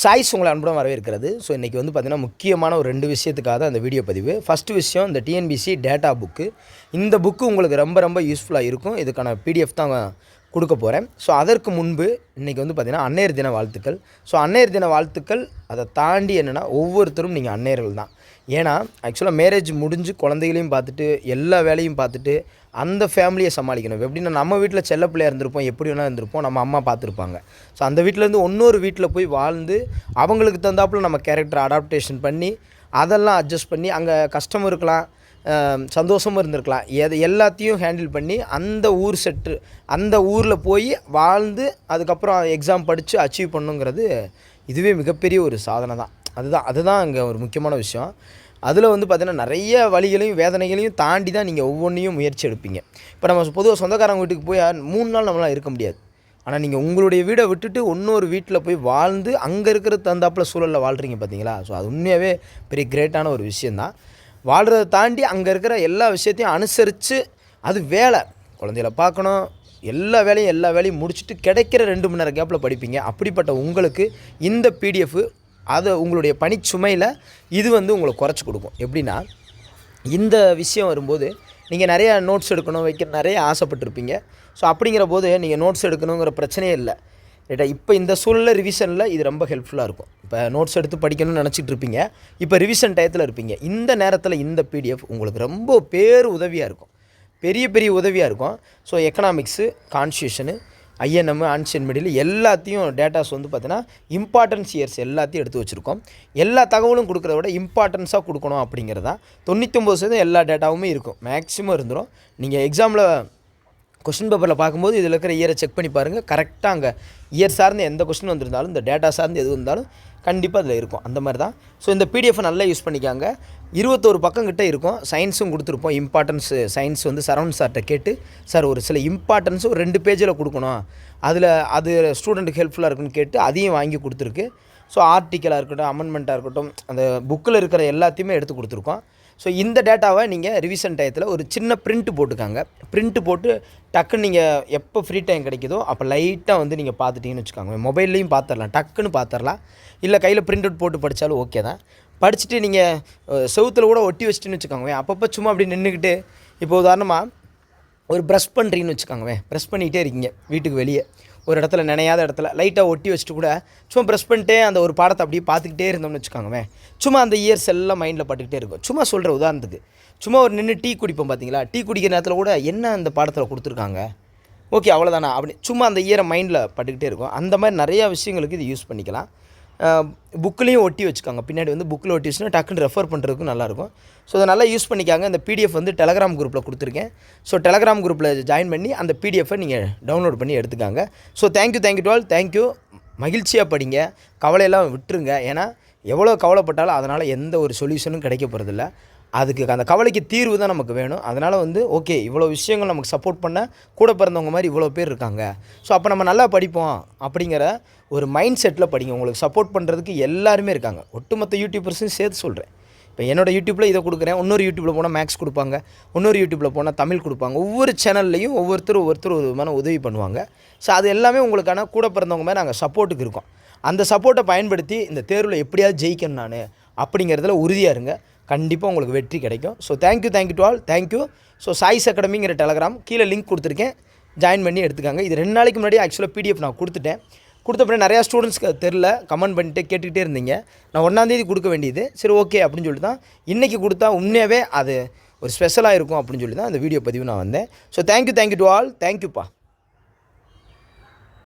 Choice உங்களை அன்புடன் வரவேற்கிறது. ஸோ இன்றைக்கி வந்து பார்த்திங்கன்னா முக்கியமான ஒரு ரெண்டு விஷயத்துக்காக தான் அந்த வீடியோ பதிவு. ஃபஸ்ட்டு விஷயம் இந்த டிஎன்பிசி டேட்டா புக்கு இந்த புக்கு உங்களுக்கு ரொம்ப ரொம்ப யூஸ்ஃபுல்லாக இருக்கும். இதுக்கான பிடிஎஃப் தான் கொடுக்க போகிறேன் ஸோ அதற்கு முன்பு இன்றைக்கி வந்து பார்த்திங்கன்னா அன்னையர் தின வாழ்த்துக்கள். ஸோ அன்னையர் தின வாழ்த்துக்கள் அதை தாண்டி என்னென்னா ஒவ்வொருத்தரும் நீங்கள் அன்னையர்கள் தான். ஏன்னா ஆக்சுவலாக மேரேஜ் முடிஞ்சு குழந்தைகளையும் பார்த்துட்டு எல்லா வேலையும் பார்த்துட்டு அந்த ஃபேமிலியை சமாளிக்கணும். எப்படின்னா நம்ம வீட்டில் செல்ல பிள்ளையாக இருந்திருப்போம் எப்படி வேணால் இருந்திருப்போம் நம்ம அம்மா பார்த்துருப்பாங்க. ஸோ அந்த வீட்டிலேருந்து இன்னொரு வீட்டில் போய் வாழ்ந்து அவங்களுக்கு தகுந்தாப்புல நம்ம கேரக்டர் அடாப்டேஷன் பண்ணி அதெல்லாம் அட்ஜஸ்ட் பண்ணி அங்கே கஷ்டமும் இருக்கலாம் சந்தோஷமும் இருந்திருக்கலாம். எது எல்லாத்தையும் ஹேண்டில் பண்ணி அந்த ஊர் செட்டு அந்த ஊரில் போய் வாழ்ந்து அதுக்கப்புறம் எக்ஸாம் படித்து அச்சீவ் பண்ணுங்கிறது இதுவே மிகப்பெரிய ஒரு சாதனை தான் அதுதான் அதுதான் அங்கே ஒரு முக்கியமான விஷயம். அதில் வந்து பார்த்திங்கன்னா நிறைய வழிகளையும் வேதனைகளையும் தாண்டி தான் நீங்கள் ஒவ்வொன்றையும் முயற்சி எடுப்பீங்க. இப்போ நம்ம பொதுவாக சொந்தக்காரங்க வீட்டுக்கு போய் மூணு நாள் நம்மளால் இருக்க முடியாது. ஆனால் நீங்கள் உங்களுடைய வீடை விட்டுட்டு இன்னொரு வீட்டில் போய் வாழ்ந்து அங்கே இருக்கிற தந்தாப்பில் சூழலில் வாழ்கிறீங்க பார்த்தீங்களா ஸோ அது உண்மையாகவே பெரிய கிரேட்டான ஒரு விஷயந்தான் வாழ்கிறத தாண்டி அங்கே இருக்கிற எல்லா விஷயத்தையும் அனுசரித்து அது வேலை. குழந்தைகள பார்க்கணும். எல்லா வேலையும் எல்லா வேலையும் முடிச்சுட்டு கிடைக்கிற ரெண்டு மணி நேரம் கேப்பில் படிப்பீங்க. அப்படிப்பட்ட உங்களுக்கு இந்த பிடிஎஃப் அதை உங்களுடைய பணிச்சுமையில் இது வந்து உங்களுக்கு குறைச்சி கொடுக்கும். எப்படின்னா இந்த விஷயம் வரும்போது நீங்கள் நிறையா நோட்ஸ் எடுக்கணும் வைக்க நிறைய ஆசைப்பட்டிருப்பீங்க. ஸோ அப்படிங்கிற போது நீங்கள் நோட்ஸ் எடுக்கணுங்கிற பிரச்சனையே இல்லை. ரைட்டா இப்போ இந்த சூழலில் ரிவிஷனில் இது ரொம்ப ஹெல்ப்ஃபுல்லாக இருக்கும். இப்போ நோட்ஸ் எடுத்து படிக்கணும்னு நினச்சிட்டு இருப்பீங்க. இப்போ ரிவிஷன் டயத்தில் இருப்பீங்க. இந்த நேரத்தில் இந்த பிடிஎஃப் உங்களுக்கு ரொம்ப பேர் உதவியாக இருக்கும். பெரிய பெரிய உதவியாக இருக்கும். So economics constitution INM ancient middle எல்லாத்தையும் டேட்டாஸ் வந்து பார்த்தீங்கன்னா இம்பார்ட்டன்ஸ் இயர்ஸ் எல்லாத்தையும் எடுத்து வச்சுருக்கோம். எல்லா தகவலும் கொடுக்குறத விட இம்பார்ட்டன்ஸாக கொடுக்கணும் அப்படிங்கிறதா தொண்ணூத்தொம்பது சதவீதம் எல்லா டேட்டாவுமே இருக்கும். மேக்ஸிமம் இருந்துடும் நீங்கள் எக்ஸாமில் கொஸ்டின் பேப்பரில் பார்க்கும்போது இதில் இருக்கிற இயரை செக் பண்ணி பாருங்கள் கரெக்டாக அங்கே இயர் சார்ந்து எந்த கொஸ்டின் வந்திருந்தாலும் இந்த டேட்டா சார்ந்து எது வந்தாலும் கண்டிப்பாக அதில் இருக்கும். அந்த மாதிரி தான் ஸோ இந்த பிடிஎஃப் நல்லா யூஸ் பண்ணிக்காங்க. இருபத்தோரு பக்கங்கிட்ட இருக்கும். சயின்ஸும் கொடுத்துருப்போம். இம்பார்ட்டன்ஸ் சயின்ஸ் வந்து சரவண் சார்கிட்ட கேட்டு சார் ஒரு சில இம்பார்ட்டன்ஸும் ரெண்டு பேஜில் கொடுக்கணும். அதில் அது ஸ்டூடெண்ட்டுக்கு ஹெல்ப்ஃபுல்லாக இருக்குன்னு கேட்டு அதையும் வாங்கி கொடுத்துருக்கு. ஸோ ஆர்டிக்கலாக இருக்கட்டும் அமெண்ட்மெண்ட்டாக இருக்கட்டும் அந்த புக்கில் இருக்கிற எல்லாத்தையுமே எடுத்து கொடுத்துருக்கோம். ஸோ இந்த டேட்டாவை நீங்கள் ரிவிஷன் டயத்தில் ஒரு சின்ன பிரிண்ட் போட்டுக்காங்க. பிரிண்ட் போட்டு டக்குன்னு நீங்கள் எப்போ ஃப்ரீ டைம் கிடைக்குதோ அப்போ லைட்டாக வந்து நீங்கள் பார்த்துட்டிங்கன்னு வச்சுக்கோங்க மொபைல்லையும் பார்த்துடலாம். டக்குன்னு பார்த்துடலாம். இல்லை கையில் பிரிண்ட் அவுட் போட்டு படித்தாலும் ஓகே தான். படிச்சுட்டு நீங்கள் செவுத்தில் கூட ஒட்டி வச்சுட்டுன்னு வச்சுக்கோங்க அப்பப்போ சும்மா அப்படி நின்றுக்கிட்டு இப்போ உதாரணமாக ஒரு ப்ரெஷ் பண்ணுறீங்கன்னு வச்சுக்கோங்க ப்ரெஷ் பண்ணிக்கிட்டே இருக்கீங்க வீட்டுக்கு வெளியே. ஒரு இடத்துல நினையாத இடத்துல லைட்டாக ஒட்டி வச்சுட்டு கூட சும்மா ப்ரெஸ் பண்ணிட்டே அந்த ஒரு பாடத்தை அப்படியே பார்த்துக்கிட்டே இருந்தோம்னு வச்சுக்கோங்களேன். சும்மா அந்த இயர்ஸ் எல்லாம் மைண்டில் பட்டுக்கிட்டே இருக்கும். சும்மா சொல்கிற உதாரணத்துக்கு சும்மா ஒரு நின்று டீ குடிப்போம் பார்த்தீங்களா? டீ குடிக்கிற நேரத்தில் கூட என்ன அந்த பாடத்தில் கொடுத்துருக்காங்க? ஓகே அவ்வளோதானா அப்படி சும்மா அந்த இயரை மைண்டில் பட்டுக்கிட்டே இருக்கும். அந்த மாதிரி நிறையா விஷயங்களுக்கு இது யூஸ் பண்ணிக்கலாம். புக்லேயும் ஒட்டி வச்சுக்காங்க. பின்னாடி வந்து புக்கில் ஒட்டி வச்சுன்னா டக்குன்னு ரெஃபர் பண்ணுறதுக்கும் நல்லாயிருக்கும். ஸோ அதை நல்லா யூஸ் பண்ணிக்காங்க. இந்த பிடிஎஃப் வந்து டெலகிராம் குரூப்பில் கொடுத்துருக்கேன். ஸோ டெலகிராம் குரூப்பில் ஜாயின் பண்ணி அந்த பிடிஎஃபை நீங்கள் டவுன்லோட் பண்ணி எடுத்துக்காங்க. So thank you thank you to all thank you மகிழ்ச்சியாக படிங்க. கவலையெல்லாம் விட்டுருங்க. ஏன்னா எவ்வளோ கவலைப்பட்டாலும் அதனால் எந்த ஒரு சொல்யூஷனும் கிடைக்க போகிறதில்ல அதுக்கு அந்த கவலைக்கு தீர்வு தான் நமக்கு வேணும். அதனால் வந்து ஓகே இவ்வளோ விஷயங்கள் நமக்கு சப்போர்ட் பண்ண கூட பிறந்தவங்க மாதிரி இவ்வளோ பேர் இருக்காங்க. ஸோ அப்போ நம்ம நல்லா படிப்போம் அப்படிங்கிற ஒரு மைண்ட் செட்டில் படிங்க. உங்களுக்கு சப்போர்ட் பண்ணுறதுக்கு எல்லாருமே இருக்காங்க. ஒட்டுமொத்த யூடியூபர்ஸும் சேர்த்து சொல்கிறேன் இப்போ என்னோடய யூடியூப்பில் இதை கொடுக்குறேன். இன்னொரு யூடியூப்பில் போனால் மேக்ஸ் கொடுப்பாங்க. இன்னொரு யூடியூப்பில் போனால் தமிழ் கொடுப்பாங்க. ஒவ்வொரு சேனல்லையும் ஒவ்வொருத்தரும் ஒவ்வொருத்தர் ஒரு விதமான உதவி பண்ணுவாங்க. ஸோ அது எல்லாமே உங்களுக்கான கூட பிறந்தவங்க மாதிரி நாங்கள் சப்போர்ட்டுக்கு இருக்கோம். அந்த சப்போர்ட்டை பயன்படுத்தி இந்த தேர்வில் எப்படியாவது ஜெயிக்கணும் நான் அப்படிங்கிறதுல உறுதியாக இருங்க. கண்டிப்பாக உங்களுக்கு வெற்றி கிடைக்கும். So thank you thank you to all thank you so choice அகாடமிங்கிற Telegram கீழே லிங்க் கொடுத்துருக்கேன். ஜாயின் பண்ணி எடுத்துக்காங்க. இது ரெண்டு நாளைக்கு முன்னாடி ஆக்சுவலாக பிடிஎஃப் நான் கொடுத்துட்டேன். கொடுத்த பிறகு நிறையா ஸ்டூடெண்ட்ஸ்க்கு தெரில. கமெண்ட் பண்ணிட்டு கேட்டுக்கிட்டே இருந்தீங்க. நான் ஒன்றாந்தேதி கொடுக்க வேண்டியது. சரி ஓகே அப்படின்னு சொல்லிட்டு தான் இன்றைக்கி கொடுத்தா உண்மையாகவே அது ஒரு ஸ்பெஷலாக இருக்கும் அப்படின்னு சொல்லி தான் அந்த வீடியோ பதிவு நான் வந்தேன். So thank you thank you to all தேங்க்யூப்பா